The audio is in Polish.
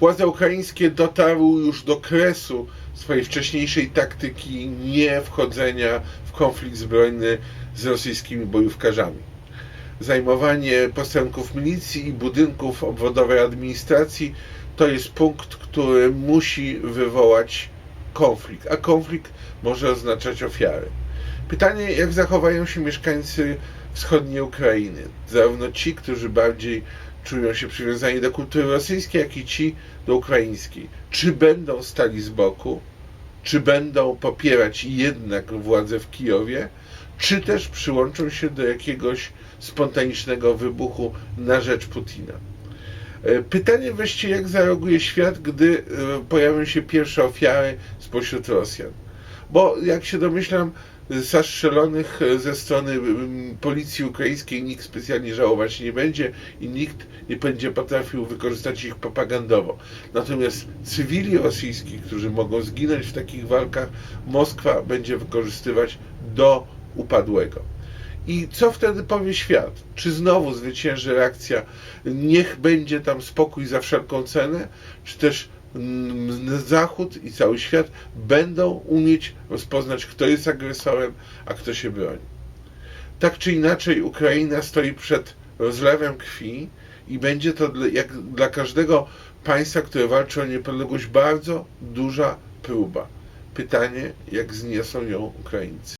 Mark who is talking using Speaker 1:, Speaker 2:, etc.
Speaker 1: Władze ukraińskie dotarły już do kresu swojej wcześniejszej taktyki nie wchodzenia w konflikt zbrojny z rosyjskimi bojówkarzami. Zajmowanie posterunków milicji i budynków obwodowej administracji to jest punkt, który musi wywołać konflikt, a konflikt może oznaczać ofiary. Pytanie, jak zachowają się mieszkańcy wschodniej Ukrainy, zarówno ci, którzy bardziej czują się przywiązani do kultury rosyjskiej, jak i ci do ukraińskiej. Czy będą stali z boku, czy będą popierać jednak władzę w Kijowie, czy też przyłączą się do jakiegoś spontanicznego wybuchu na rzecz Putina. E, Pytanie wreszcie, jak zareaguje świat, gdy e, pojawią się pierwsze ofiary spośród Rosjan. Bo jak się domyślam, zastrzelonych e, ze strony policji ukraińskiej nikt specjalnie żałować nie będzie i nikt nie będzie potrafił wykorzystać ich propagandowo. Natomiast cywili rosyjskich, którzy mogą zginąć w takich walkach, Moskwa będzie wykorzystywać do upadłego. I co wtedy powie świat? Czy znowu zwycięży reakcja, niech będzie tam spokój za wszelką cenę, czy też Zachód i cały świat będą umieć rozpoznać, kto jest agresorem, a kto się broni. Tak czy inaczej, Ukraina stoi przed rozlewem krwi i będzie to dla, jak dla każdego państwa, które walczy o niepodległość, bardzo duża próba. Pytanie, jak zniosą ją Ukraińcy.